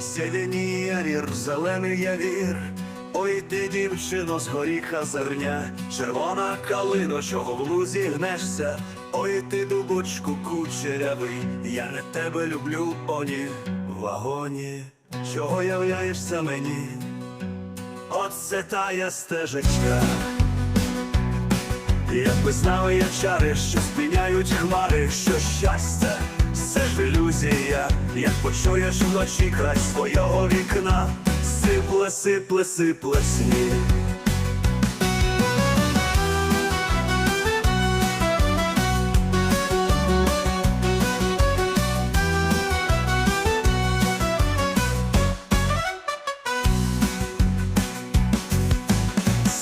Зеленіє рір, зелений явір. Ой ти, дівчино, з горіха зерня, червона калино, чого в лузі гнешся. Ой ти, дубочку, кучерявий, я не тебе люблю, оні, вагоні, чого являєшся мені? Оце тая стежечка. Якби знали я чари, що спиняють хмари, що щастя, ж ілюзія, як почуєш вночі край свого вікна, сипле, сипле, сипле сніг.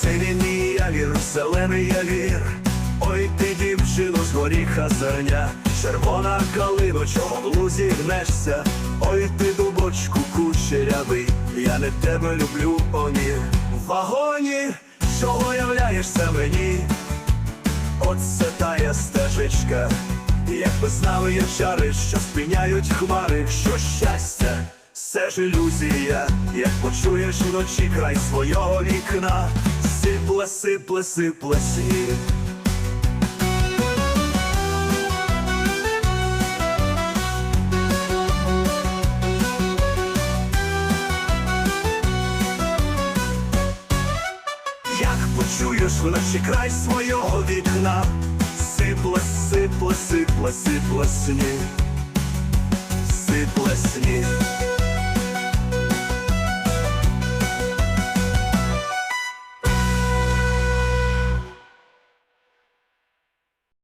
Синій явір, зелений явір, ой ти дівчино з горіха зерня, червона калино, чого в лузі гнешся, ой ти дубочку кучерявий, я не тебе люблю, оні, в вагоні, чого являєшся мені, оце тая стежечка, якби знали чари, що спиняють хмари, що щастя. Все ж ілюзія, як почуєш вночі край свого вікна, сипле, сипле, сипле сніг. Як почуєш вночі край свого вікна, сипле, сипле, сипле, сипле сніг, сипле сніг.